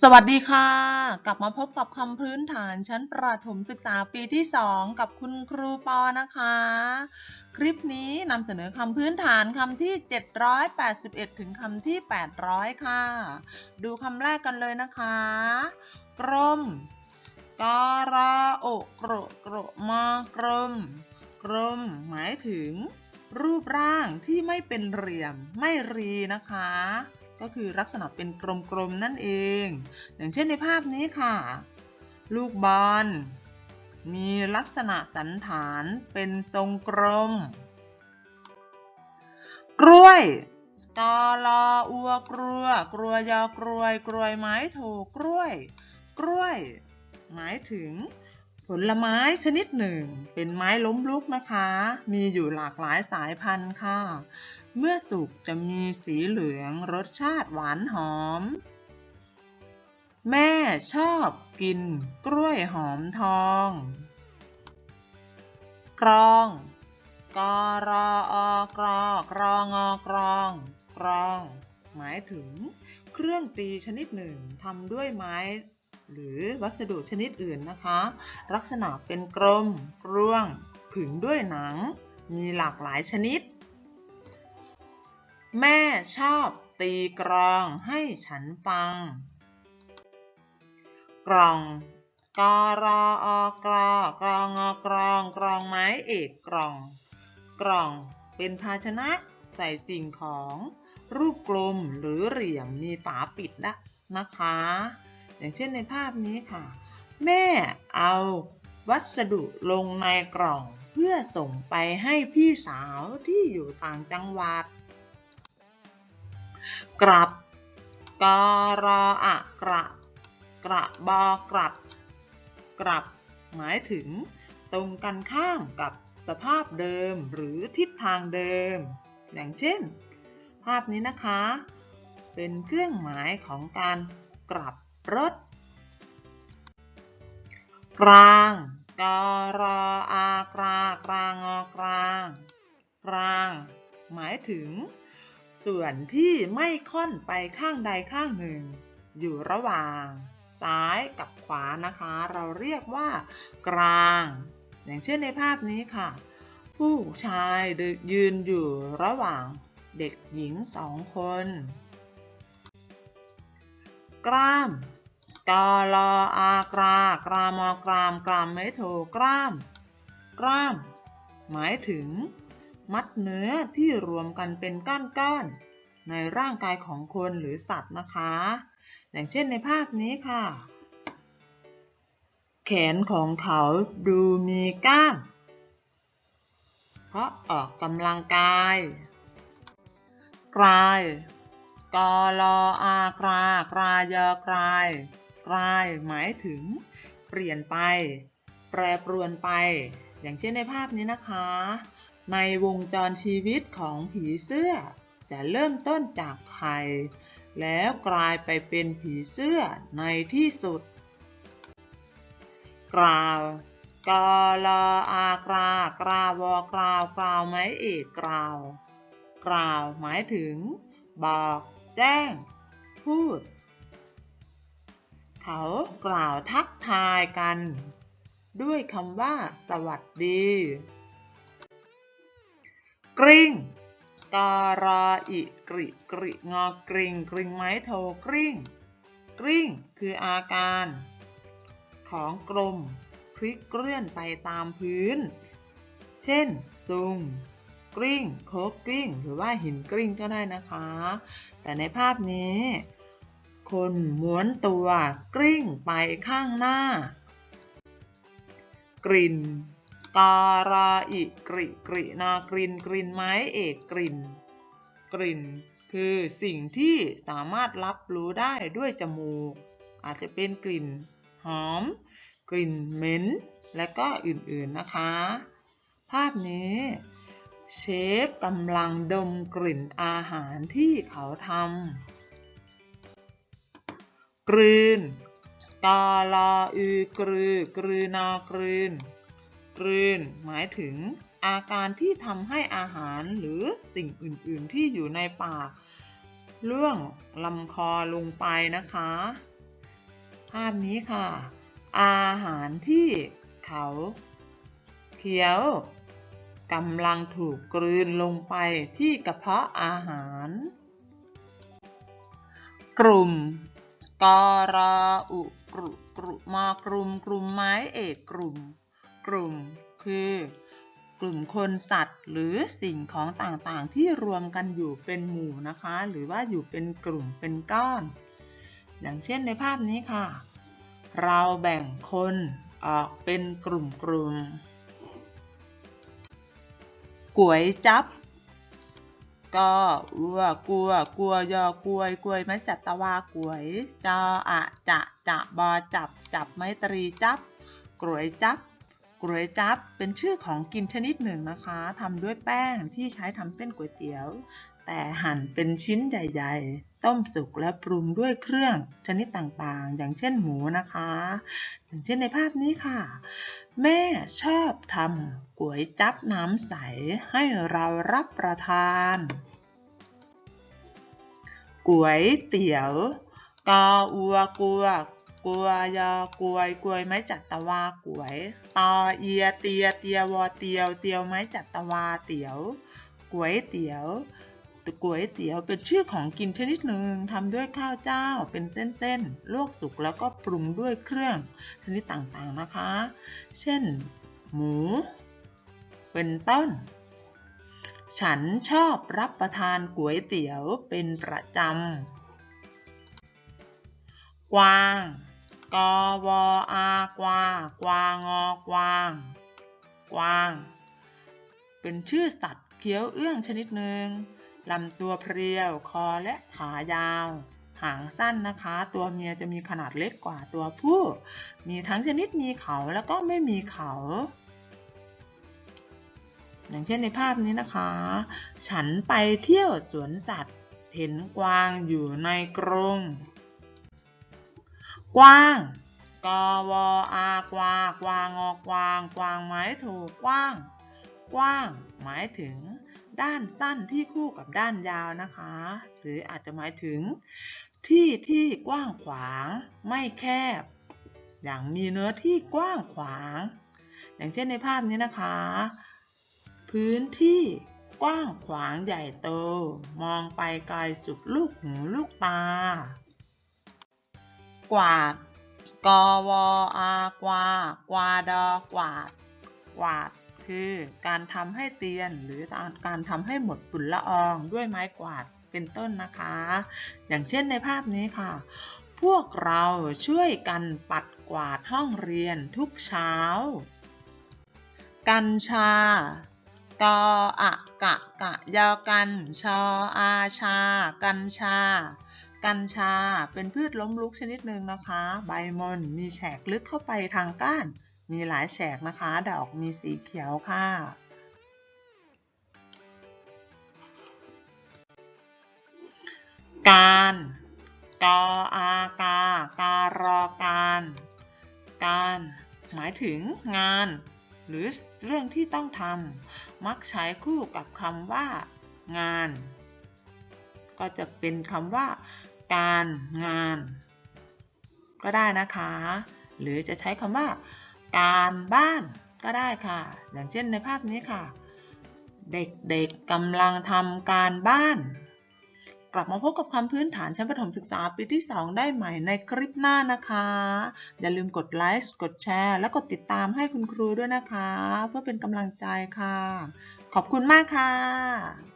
สวัสดีค่ะ กลับมาพบกับคำพื้นฐานชั้นประถมศึกษาปีที่ 2 กับคุณครูปอนะคะ คลิปนี้นำเสนอคำพื้นฐานคำที่ 781 ถึงคำที่ 800 ค่ะ ดูคำแรกกันเลยนะคะ กรมกราโอกกรกรมากรม กรม หมายถึง รูปร่างที่ไม่เป็นเหลี่ยมไม่รีนะคะ ก็คือลักษณะเป็นกลมๆนั่นเอง อย่างเช่นในภาพนี้ค่ะ ลูกบอลมีลักษณะสันฐานเป็นทรงกลม กล้วยกอลออัวกลัว กลัวยอกลวย กลวยไม้โถกล้วย กล้วย หมายถึง ผลไม้ชนิดหนึ่ง เป็นไม้ล้มลุกนะคะ มีอยู่หลากหลายสายพันธุ์ค่ะ เมื่อสุกจะมีสีเหลืองรสชาติหวานหอม แม่ชอบกินกล้วยหอมทองกรองกรออกรอกรองอกรองกรอง หมายถึงเครื่องตีชนิดหนึ่งทำด้วยไม้ หรือวัสดุชนิดอื่นนะคะ ลักษณะเป็นกลมกรวงขึงด้วยหนัง มีหลากหลายชนิด แม่ชอบตีกรองให้ฉันฟังกล่องกรออกรอกรองอกรองกรองไม้เอกกล่องกล่องเป็นภาชนะใส่สิ่งของ รูปกลมหรือเหลี่ยมมีฝาปิดนะนะคะ อย่างเช่นในภาพนี้ค่ะ แม่เอาวัสดุลงในกล่องเพื่อส่งไปให้พี่สาวที่อยู่ต่างจังหวัด กลับกรออะกระกระบอกลับ กลับ หมายถึง ตรงกันข้ามกับสภาพเดิมหรือทิศทางเดิม อย่างเช่น ภาพนี้นะคะ เป็นเครื่องหมายของการกลับ รถ กลางกรออากรากรางอกลางกลาง หมายถึง ส่วนที่ไม่ค่อนไปข้างใดข้างหนึ่ง อยู่ระหว่าง ซ้ายกับขวานะคะ เราเรียกว่า กลาง อย่างเช่นในภาพนี้ค่ะ ผู้ชายยืนอยู่ระหว่างเด็กหญิงสองคน กล้ามกอลออากรากรามอกรามกรามไม่โทกล้าม กล้าม หมายถึง มัดเนื้อที่รวมกันเป็นก้อนๆในร่างกายของคนหรือสัตว์นะคะ อย่างเช่นในภาพนี้ค่ะ แขนของเขาดูมีกล้าม เพราะออกกำลังกาย กลาย กลออากรากรายกลาย กลายหมายถึง เปลี่ยนไป แปรปรวนไป อย่างเช่นในภาพนี้นะคะ ในวงจรชีวิตของผีเสื้อ จะเริ่มต้นจากไข่แล้วกลายไปเป็นผีเสื้อในที่สุดกล่าวกลออากรากราวอกราวกล่าวไม้เอกกล่าวกล่าวหมายถึง บอก แจ้ง พูด เขากล่าวทักทายกัน ด้วยคำว่า สวัสดี กริ้งกรออิกริกริงอกริงกริงไม้โทกริ้งกริ้งคืออาการ ของกลม พลิกเลื่อนไปตามพื้น เช่นซุง กริ้งโคกกริ้งหรือว่าหินกริ้งก็ได้นะคะ แต่ในภาพนี้ คนม้วนตัวกริ้งไปข้างหน้า กลิ่นการาอิกริกรินากรินกรินไม้เอกกลิ่น กลิ่น คือสิ่งที่สามารถรับรู้ได้ด้วยจมูก อาจจะเป็นกลิ่นหอม กลิ่นเหม็น และก็อื่นๆนะคะ ภาพนี้ เชฟกำลังดมกลิ่นอาหารที่เขาทำกลืน กาลาอือกรือกรืนากลืน กลืน หมายถึง อาการที่ทำให้อาหารหรือสิ่งอื่น ๆ ที่อยู่ในปากล่วงลำคอลงไปนะคะ ภาพนี้ค่ะ อาหารที่เขาเคี้ยว กำลังถูกกลืนลงไปที่กระเพาะอาหาร กลุ่มกรอุกรุกรุมอกลุ่มกลุ่มไม้เอกกลุ่ม กลุ่มคือ กลุ่มคนสัตว์หรือสิ่งของต่างๆ ที่รวมกันอยู่เป็นหมู่นะคะ หรือว่าอยู่เป็นกลุ่มเป็นก้อน อย่างเช่นในภาพนี้ค่ะ เราแบ่งคนออกเป็นกลุ่มกลุ่ม ก๋วยจับก็อัวกลัวกลัวยอกลวยกลวยไม้จัตวากลวยจออะจะจะบอจับจับไม้ตรีจับกลวยจับกลวยจับเป็นชื่อของกินชนิดหนึ่งนะคะทำด้วยแป้งที่ใช้ทำเส้นก๋วยเตี๋ยว แต่หั่นเป็นชิ้นใหญ่ ๆ ต้มสุกและปรุงด้วยเครื่องชนิดต่างๆ อย่างเช่นหมูนะคะ อย่างเช่นในภาพนี้ค่ะ แม่ชอบทำก๋วยจับน้ำใสให้เรารับประทานก๋วยเตี๋ยวกออัวกัวกัวยอกวยกวยไม้จัตวาก๋วยตอเอียเตียเตียวอเตียว เตียวไม้จัตวาเตียวก๋วยเตี๋ยว ก๋วยเตี๋ยวเป็นชื่อของกินชนิดหนึ่งทำด้วยข้าวเจ้าเป็นเส้นๆลวกสุกแล้วก็ปรุงด้วยเครื่องชนิดต่างๆนะคะ เช่น หมู เป็นต้น ฉันชอบรับประทานก๋วยเตี๋ยวเป็นประจำ กวาง กวอากวากวางอกวาง กวาง เป็นชื่อสัตว์เคี้ยวเอื้องชนิดหนึ่ง ลำตัวเพรียว คอและขายาว หางสั้นนะคะ ตัวเมียจะมีขนาดเล็กกว่าตัวผู้ มีทั้งชนิดมีเขาแล้วก็ไม่มีเขา อย่างเช่นในภาพนี้นะคะ ฉันไปเที่ยวสวนสัตว์ เห็นกวางอยู่ในกรงกวางกวอากวากวางอกวาง กวางหมายถูกกว้าง กว้าง หมายถึง ด้านสั้นที่คู่กับด้านยาวนะคะ หรืออาจจะหมายถึง ที่ที่กว้างขวางไม่แคบ อย่างมีเนื้อที่กว้างขวาง อย่างเช่นในภาพนี้นะคะ พื้นที่กว้างขวางใหญ่โต มองไปไกลสุดลูกหูลูกตา กวาด กวอากวากวาดอกวาด กวาด คือ การทำให้เตียนหรือการทำให้หมดฝุ่นละอองด้วยไม้กวาดเป็นต้นนะคะ อย่างเช่นในภาพนี้ค่ะ พวกเราช่วยกันปัดกวาดห้องเรียนทุกเช้า กัญชากออะกะกะยอกัน ชออาชา กัญชา กัญชาเป็นพืชล้มลุกชนิดหนึ่งนะคะ ใบมนมีแฉกลึกเข้าไปทางก้าน มีหลายแฉกนะคะ ดอกมีสีเขียวค่ะ การ กออากาการอการ การ หมายถึงงาน หรือเรื่องที่ต้องทำ มักใช้คู่กับคำว่า งาน ก็จะเป็นคำว่า การงาน ก็ได้นะคะ หรือจะใช้คำว่า การบ้านก็ได้ค่ะ อย่างเช่นในภาพนี้ค่ะ เด็กๆกำลังทำการบ้าน กลับมาพบกับคำพื้นฐานชั้นประถมศึกษาปีที่ 2 ได้ใหม่ในคลิปหน้านะคะ อย่าลืมกดไลค์กดแชร์ และกดติดตามให้คุณครูด้วยนะคะ เพื่อเป็นกำลังใจค่ะ ขอบคุณมากค่ะ